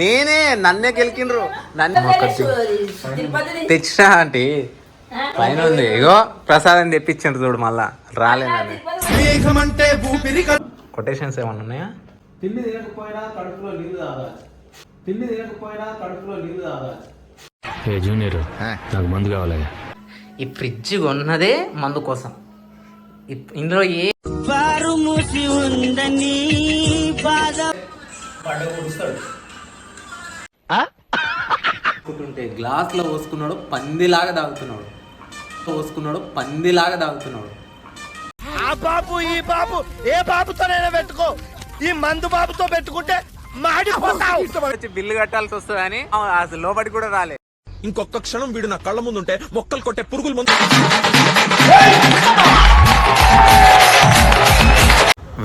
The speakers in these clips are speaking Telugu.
నేనే నన్నే గెలికిండ్రు. నన్ను తెచ్చినా అంటే పైన ఉంది. ఇగో ప్రసాదం తెప్పించిండ్రు చూడు మళ్ళా. రాలేదని కొటేషన్స్ ఏమన్నా ఉన్నాయా? తిండి తినకపోయినా కడుపులో నీళ్ళు తాగాలి. తిండి తినకపోయినా కడుపులో నీళ్ళు తాగాలి. ఏ జూనియర్ నాకు మందు కావాలయ్యా. ఈ ఫ్రిడ్జ్ కొన్నదే మందు కోసం. ఇందులో ఏ పుట్టుంటే గ్లాస్లో పోసుకున్నాడు పందిలాగా తాగుతున్నాడు పోసుకున్నాడు పందిలాగా తాగుతున్నాడు ఆ బాబు ఈ బాబు ఏ బాబుతోనైనా పెట్టుకో. ఈ మందు బాబుతో పెట్టుకుంటే మాడిపోతావు. వచ్చి బిల్లు కట్టాల్సి వస్తుంది అని అసలు లోపలికి కూడా రాలే. ఇంకొక క్షణం వీడు నా కళ్ళ ముందుంటే మొక్కలు కొట్టే పురుగుల ముందు.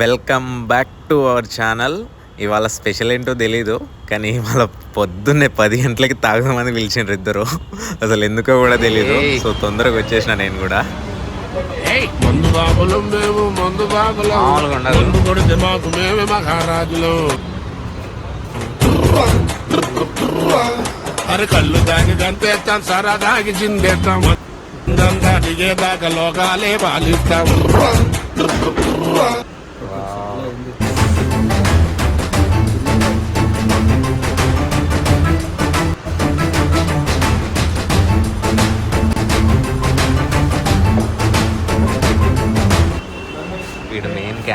Welcome back to our channel. ఇవాళ స్పెషల్ ఏంటో తెలీదు కానీ ఇవాళ పొద్దున్నే పది గంటలకి తాగుదామని పిలిచిండ్రు ఇద్దరు. అసలు ఎందుకో కూడా తెలీదు. సో తొందరగా వచ్చేసిన నేను కూడా. అరే కళ్ళు చంపేస్తాం సరా చిందేస్తాం దిగేదాకా లోకాలే పాలిస్తాం.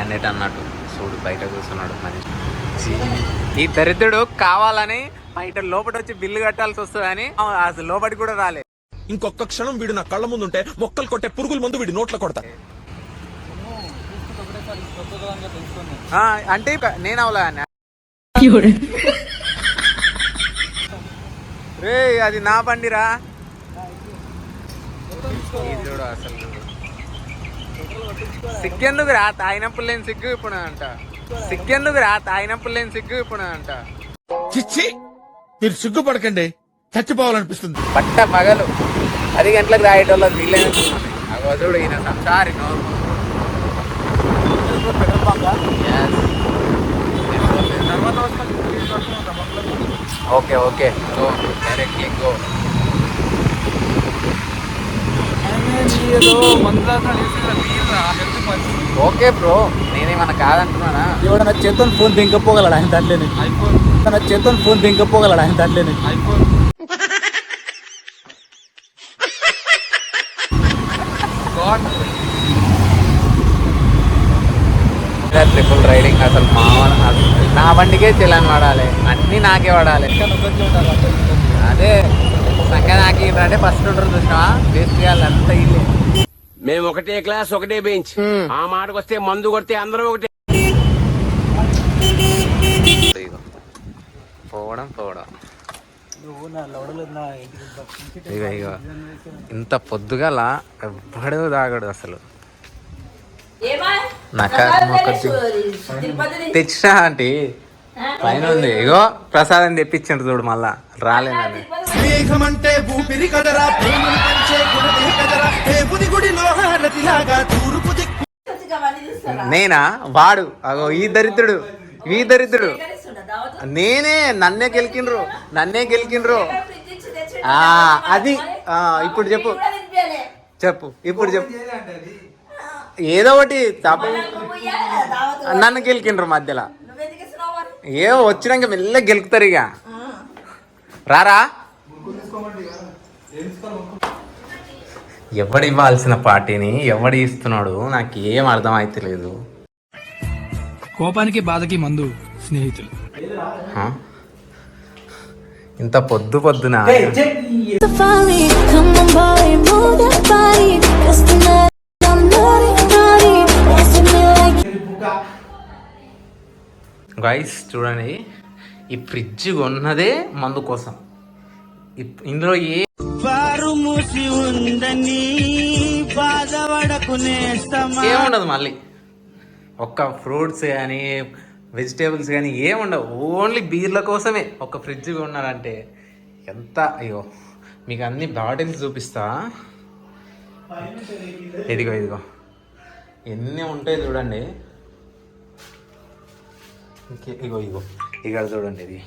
క్యాండిడేట్ అన్నట్టు చూడు బయట కూర్చున్నాడు మనిషి. ఈ దరిద్రుడు కావాలని బయట లోపల వచ్చి బిల్లు కట్టాల్సి వస్తుంది అని అసలు లోపలికి కూడా రాలే ఇంకొక క్షణం వీడు నా కళ్ళ ముందుంటే మొక్కలు కొట్టే పురుగుల మందు వీడి నోట్లో కొడతా. అంటే నేను అవలా రే అది నా బండిరా. చూడు అసలు. సిగ్గెందుకు రా తాగినప్పుడు లేని సిగ్గు ఇప్పుడు అంట. సిగ్గెందుకు రా తాగినప్పుడు లేని సిగ్గు ఇప్పుడు అంట. చిచ్చి మీరు సిగ్గుపడకండి. చచ్చిపోవాలనిపిస్తుంది. పట్ట పగలు. పది గంటలకు రాయటంలో వీళ్ళని చూడు ఈయన సంసారి నోరు. Okay okay. Go directly go. Okay bro నేనేమన్నా కాదంటున్నానా? ఎవడన్నా చేతో ఫోన్ దింకపోగలడు? ఆయన దాంట్లోనే. తన చేతో ఫోన్ దింకపోగలడు? ఆయన దాంట్లోనే. ట్రిపుల్ రైడింగ్ అసలు మామూలు అసలు నా బండికే చెల్లని వాడాలి. అన్నీ నాకే వాడాలి. అదే సంఖ్య నాకి అంటే ఫస్ట్ ఉంటారు చూసినావా? వేస్ట్ చేయాలి అంతా ఇల్లే మేము ఒకటే క్లాస్ ఒకటే బెంచ్. ఆ మాటకు వస్తే మందు కొడితే అందరం ఒకటే. పోవడం పోవడం. ఇగో ఇగో. ఇంత పొద్దుగల ఎవ్వడు తాగడు అసలు. నాకు తెచ్చినా అంటే పైన ఉంది. ఇగో ప్రసాదం తెప్పించిండ్రు చూడు మళ్ళా. రాలేదని మేఘమంటే ఊపిరి కదరా ప్రేమను పంచే గుణమే కదరా. దేవుని గుడిలో హారతిలాగా తూర్పు దిక్కు. నేనా? వాడు. అగో ఈ దరిద్రుడు. ఈ దరిద్రుడు. నేనే నన్నే గెలికిండ్రు. నన్నే గెలికిండ్రు. ఆ, అది ఆ, ఇప్పుడు చెప్పు. చెప్పు. ఇప్పుడు చెప్పు. ఏదో ఒకటి తప్ప. నన్ను గెలికిండ్రు మధ్యలో. ఏ వచ్చినాక మెల్ల గెలుకుతారు ఇక. రారా? ఎవడు ఇవ్వాల్సిన పార్టీని ఎవడు ఇస్తున్నాడు నాకు ఏం అర్థం లేదు కోపానికి బాధకి మందు స్నేహితులు. ఇంత పొద్దు పొద్దున? గైస్ చూడండి. ఈ ఫ్రిడ్జ్ కొన్నదే మందు కోసం. ఇందులో ఏ వారు మూసి ఉందని ఏముండదు మళ్ళీ. ఒక్క ఫ్రూట్స్ కానీ వెజిటేబుల్స్ కానీ ఏముండవు. ఓన్లీ బీర్ల కోసమే ఒక ఫ్రిడ్జ్ కొన్నారంటే ఎంత అయ్యో మీకు అన్ని బాటిల్స్ చూపిస్తా. ఇదిగో ఇదిగో. ఎన్ని ఉంటాయి చూడండి. ఇగో ఇగో. ఇక్కడ చూడండి ఇది.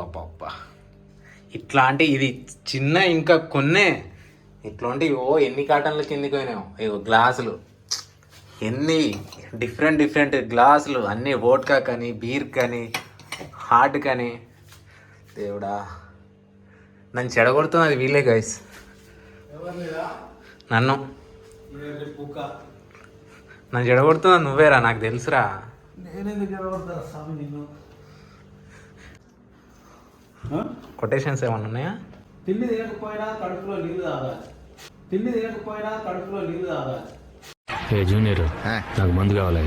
అబ్బా ఇట్లాంటి ఇది చిన్న ఇంకా కొన్నే. ఇట్లాంటి ఓ ఎన్ని కాటన్ల కిందికి పోయినాయో. ఇగో గ్లాసులు. ఎన్ని డిఫరెంట్ డిఫరెంట్ గ్లాసులు. అన్నీ వోడ్కా కానీ బీర్ కానీ హాట్ కానీ. దేవుడా. నన్ను చెడగొడుతుంది అది వీలే గైస్ నన్ను నన్ను చెడగొడుతున్నా నువ్వేరా నాకు తెలుసురా. కొటేషన్స్ ఏమన్నా ఉన్నాయా? తిండి తినకపోయినా కడుపులో నీళ్ళు తాగాలి. తిండి తినకపోయినా కడుపులో నీళ్ళు తాగాలి. ఏ జూనియర్ నాకు మందు కావాలి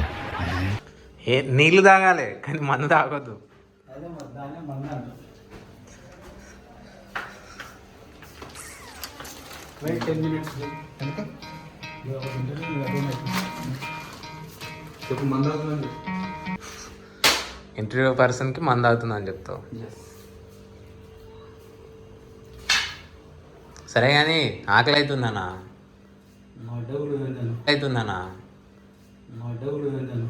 ఏ నీళ్ళు తాగాలి కానీ మందు తాగొద్దు. అదే మరి దాన్నే మంద అంటారు. వెయిట్ టెన్ మినిట్స్ చెప్పు మంద అవుతుందండి ఇంటర్వ్యూ పర్సన్కి మందు అవుతుందని చెప్తావు సరే కానీ ఆకలి డబ్బులు వెళ్ళాను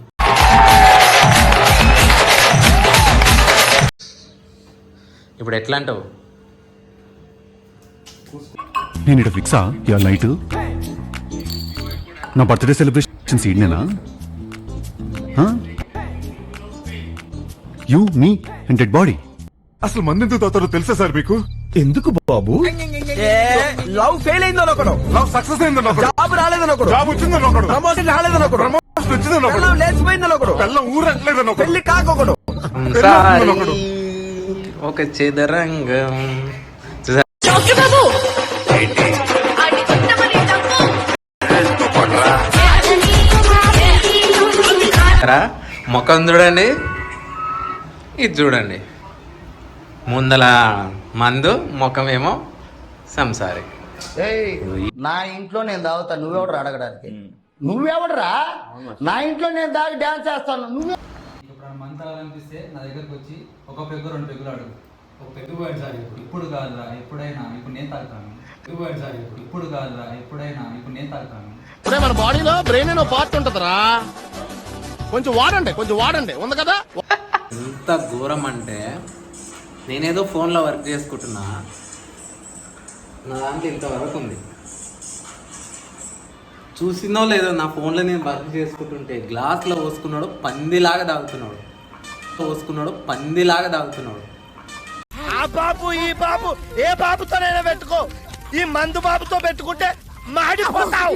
ఇప్పుడు ఎట్లా అంటావు నేను ఇక్కడ ఫిక్సా ఇవాళ నైట్? నా birthday celebrations ఈడనేనా you me and dead body అసలు మంది ఎందుకు తాగుతారో తెలుసా సార్ మీకు? ఎందుకు బాబు? లవ్ ఫెయిల్ అయిందని ఒకడు లవ్ సక్సెస్ అయిందని ఒకడు జాబ్ రాలేదని ఒకడు జాబ్ వచ్చిందని ఒకడు ప్రమోషన్ రాలేదని ఒకడు ప్రమోషన్ వచ్చిందని ఒకడు పెళ్ళం లేచిపోయిందని ఒకడు పెళ్ళం ఊరట్లేదని ఒకడు పెళ్ళి కాకొకడు. సారీ ఒక చెదరంగం. బాబు రా ముఖం చూడండి. ఇది చూడండి. ముందల మందు ముఖమేమో సంసారి. నా ఇంట్లో నేను తాగుతా నువ్వెవడరా అడగడానికి? నువ్వెవడరా? నా ఇంట్లో నేను తాగి డాన్స్ చేస్తాను. నువ్వే ఇప్పుడు మంత్ అనిపిస్తే నా దగ్గరకు వచ్చి ఒక పెగ్గు రెండు పెగ్గులు అడుగు. ఒక పెద్ద పోయింది సార్ ఇప్పుడు కాదురా ఎప్పుడైనా ఇప్పుడు నేను తాగుతాను. పెద్ద పోయింది సార్ ఇప్పుడు కాదురా ఎప్పుడైనా ఇప్పుడు నేను తాగుతాను. మన బాడీలో బ్రెయిన్ పార్ట్ ఉంటదిరా. కొంచెం వాడండి కొంచెం వాడండి. ఉంది కదా? ఎంత ఘోరం అంటే నేనేదో ఫోన్లో వర్క్ చేసుకుంటున్నా. నా దాంట్లో ఇంతవరకు ఉంది. చూసిందో లేదో నా ఫోన్లో నేను వర్క్ చేసుకుంటుంటే గ్లాస్లో పోసుకున్నాడు పందిలాగా తాగుతున్నాడు. పోసుకున్నాడు పందిలాగా తాగుతున్నాడు. ఆ బాబు ఈ బాబు ఏ బాబుతోనైనా పెట్టుకో. ఈ మందు బాబుతో పెట్టుకుంటే మాడిపోతావు.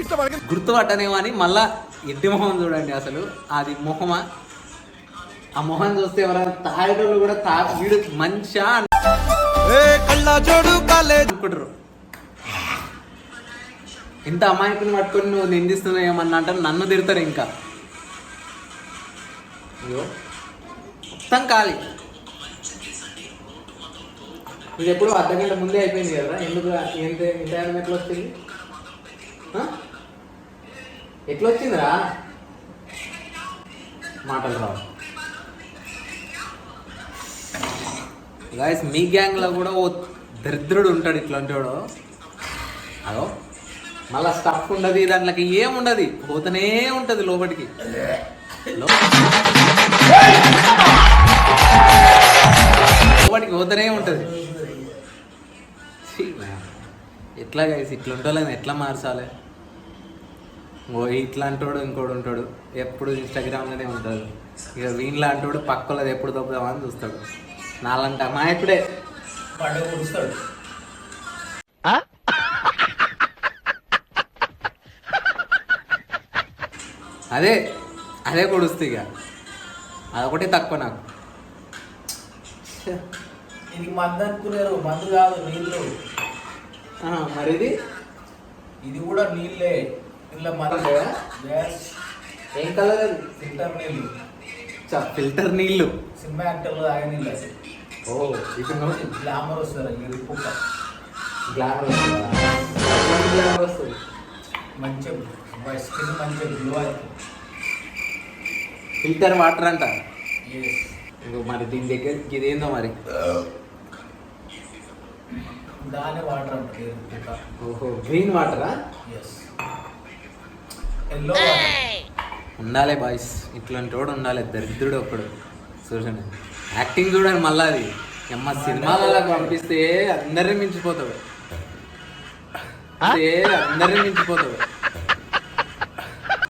గుర్తుపట్టనేమో అని మళ్ళా ఎడ్డి మొహం చూడండి అసలు. అది మొహమా? ఆ మొహం చూస్తే ఎవరైనా తాగేటోళ్ళు కూడా తా వీడు మంచిగా అనుకుంటారు. ఇంత అమాయకుని పట్టుకొని నువ్వు నిందిస్తున్నావు ఏమన్నా అంటే నన్ను తిడతారు ఇంకా. అయ్యో. మొత్తం ఖాళీ. ఇది ఎప్పుడు అర్ధ గంట ముందే అయిపోయింది కదా? ఎందుకు? ఎంత ఎంత వచ్చింది ఆ? ఎట్లా వచ్చిందిరా మాటలు రావు. గాయస్ మీ గ్యాంగ్లో కూడా ఓ దరిద్రుడు ఉంటాడు ఇట్లాంటి వాడు అదో మళ్ళా స్టఫ్ ఉండదు దాంట్లోకి ఏముండదు పోతూనే ఉంటుంది లోపలికి లోపలికి పోతనే ఉంటుంది. ఎట్లా గైస్ ఇట్లా ఎట్లా మార్చాలి? ఓ ఇట్లాంటోడు ఇంకోడు ఉంటాడు. ఎప్పుడు ఇన్స్టాగ్రామ్లోనే ఉంటాడు. ఇక వీళ్ళంటోడు పక్కలది ఎప్పుడు తప్పుదామని చూస్తాడు. నాలంట అమాయకుడే పండుగ కుడుస్తాడు అదే అదే కొడుస్తుంది ఇక. అదొకటే తక్కువ నాకు. ఇది మందు అనుకున్నారు మందు కాదు నీళ్ళు. ఆ, మరి ఇది ఇది కూడా నీళ్ళే. ఇలా మందు ఏం కలర్ అది? ఫిల్టర్ నీళ్ళు. ఫిల్టర్ నీళ్ళు. సినిమా యాక్టర్లు తాగే నీళ్ళు అది. ఓ గ్లామర్ వస్తారు గ్లామర్ వస్తుందా? గ్లామర్ వస్తుంది. మంచిగా స్కిన్ మంచిగా గ్లో అవుతుంది ఫిల్టర్ వాటర్ అంట. మరి దీని దగ్గర ఇదేందో మరి? దాని వాటర్ అంటే ఓహో గ్రీన్ వాటరా? ఎస్ ఉండాలి బాయ్స్ ఇట్లాంటి వాడు ఉండాలి. దరిద్రుడు ఒక్కడు చూడండి. యాక్టింగ్ చూడండి మళ్ళా అది. అమ్మ సినిమాలలో పంపిస్తే అందరిని మించిపోతాడు. అంటే అందరిని మించిపోతాడు.